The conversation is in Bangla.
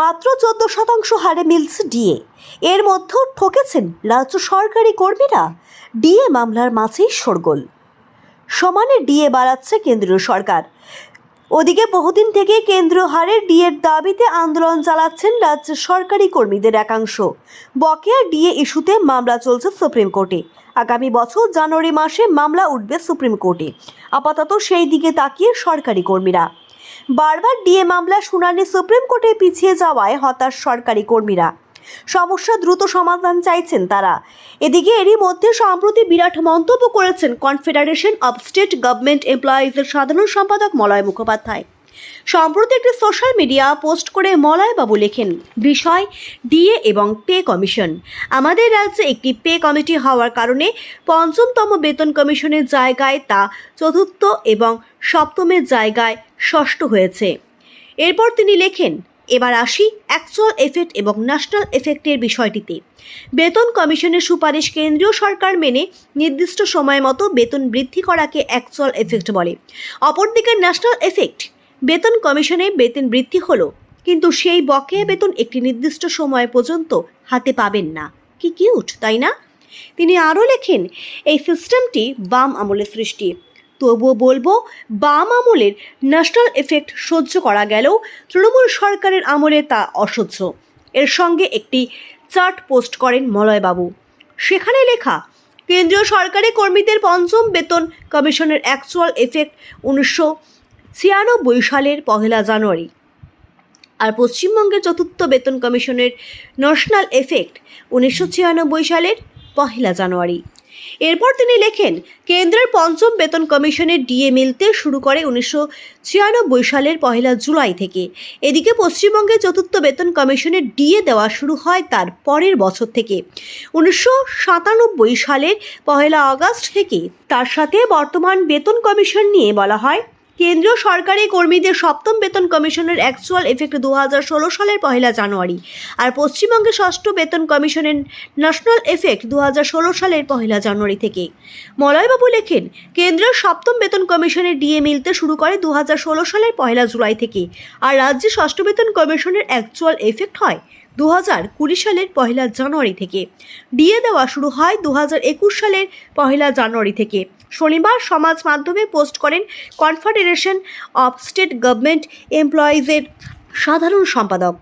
মাত্র চোদ্দ শতাংশ হারে মিলছে ডিএ। এর মধ্যেও ঠকেছেন রাজ্য সরকারি কর্মীরা। ডিএ মামলার মাঝেই শোরগোল। সমানে ডিএ বাড়াচ্ছে কেন্দ্রীয় সরকার। ওদিকে বহুদিন থেকে কেন্দ্রীয় হারে ডিএর দাবিতে আন্দোলন চালাচ্ছেন রাজ্যের সরকারি কর্মীদের একাংশ। বকেয়া ডিএ ইস্যুতে মামলা চলছে সুপ্রিম কোর্টে। আগামী বছর জানুয়ারি মাসে মামলা উঠবে সুপ্রিম কোর্টে। আপাতত সেই দিকে তাকিয়ে সরকারি কর্মীরা। বারবার ডিএ মামলা শুনানি সুপ্রিম কোর্টে পিছিয়ে যাওয়ায় হতাশ সরকারি কর্মীরা। সমস্যা দ্রুত সমাধান চাইছেন তারা। এদিকে এরই মধ্যে সম্প্রতি বিরাট মন্তব্য করেছেন কনফেডারেশন অব স্টেট গভর্নমেন্ট এমপ্লয়িজের সাধারণ সম্পাদক মলয় মুখোপাধ্যায়। সম্প্রতি একটি সোশ্যাল মিডিয়া পোস্ট করে মলয় বাবু লেখেন, বিষয় ডিএ এবং পে কমিশন। আমাদের রাজ্যে একটি পে কমিটি হওয়ার কারণে পঞ্চমতম বেতন কমিশনের জায়গায় তা চতুর্থ এবং সপ্তমের জায়গায় ষষ্ঠ হয়েছে। এরপর তিনি লেখেন, এবার আসি অ্যাকচুয়াল এফেক্ট এবং ন্যাশনাল এফেক্টের বিষয়টিতে। বেতন কমিশনের সুপারিশ কেন্দ্রীয় সরকার মেনে নির্দিষ্ট সময় মতো বেতন বৃদ্ধি করাকে অ্যাকচুয়াল এফেক্ট বলে। অপরদিকে ন্যাশনাল এফেক্ট বেতন কমিশনে বেতন বৃদ্ধি হলো, কিন্তু সেই বকেয়া বেতন একটি নির্দিষ্ট সময় পর্যন্ত হাতে পাবেন না। কি কিউট, তাই না? তিনি আরও লেখেন, এই সিস্টেমটি বাম আমলের সৃষ্টি। তবুও বলব, বাম আমলের ন্যাশনাল এফেক্ট সহ্য করা গেলেও তৃণমূল সরকারের আমলে তা অসহ্য। এর সঙ্গে একটি চার্ট পোস্ট করেন মলয়বাবু। সেখানে লেখা, কেন্দ্রীয় সরকারি কর্মীদের পঞ্চম বেতন কমিশনের অ্যাকচুয়াল এফেক্ট উনিশশো ছিয়ানব্বই সালের পহেলা জানুয়ারি। আর পশ্চিমবঙ্গের চতুর্থ বেতন কমিশনের ন্যাশনাল এফেক্ট উনিশশো ছিয়ানব্বই সালের পহেলা জানুয়ারি। এরপর তিনি লেখেন, কেন্দ্রের পঞ্চম বেতন কমিশনের ডিএ মিলতে শুরু করে উনিশশো ছিয়ানব্বই সালের পহেলা জুলাই থেকে। এদিকে পশ্চিমবঙ্গের চতুর্থ বেতন কমিশনের ডিএ দেওয়া শুরু হয় তার পরের বছর থেকে। উনিশশো সাতানব্বই সালের পহেলা আগস্ট থেকে তার সাথে বর্তমান বেতন কমিশন নিয়ে বলা হয় কেন্দ্রীয় সরকারি কর্মীদের সপ্তম বেতন কমিশনের অ্যাকচুয়াল এফেক্ট দু ষোলো সালের পহেলা জানুয়ারি আর পশ্চিমবঙ্গের ষষ্ঠ বেতন কমিশনের ন্যাশনাল এফেক্ট দু ষোলো সালের পহেলা জানুয়ারি থেকে। মলয়বাবু লেখেন, কেন্দ্রীয় সপ্তম বেতন কমিশনের ডিএ মিলতে শুরু করে দু হাজার ষোলো সালের পহেলা জুলাই থেকে আর রাজ্যে ষষ্ঠ বেতন কমিশনের অ্যাকচুয়াল এফেক্ট হয় দু হাজার কুড়ি সালের পহেলা জানুয়ারি থেকে। ডিএ দেওয়া শুরু হয় দু হাজার একুশ সালের পহেলা জানুয়ারি থেকে। শনিবার সমাজ মাধ্যমে পোস্ট করেন কনফেডারেশন অফ স্টেট গভর্নমেন্ট এমপ্লয়িজের সাধারণ সম্পাদক।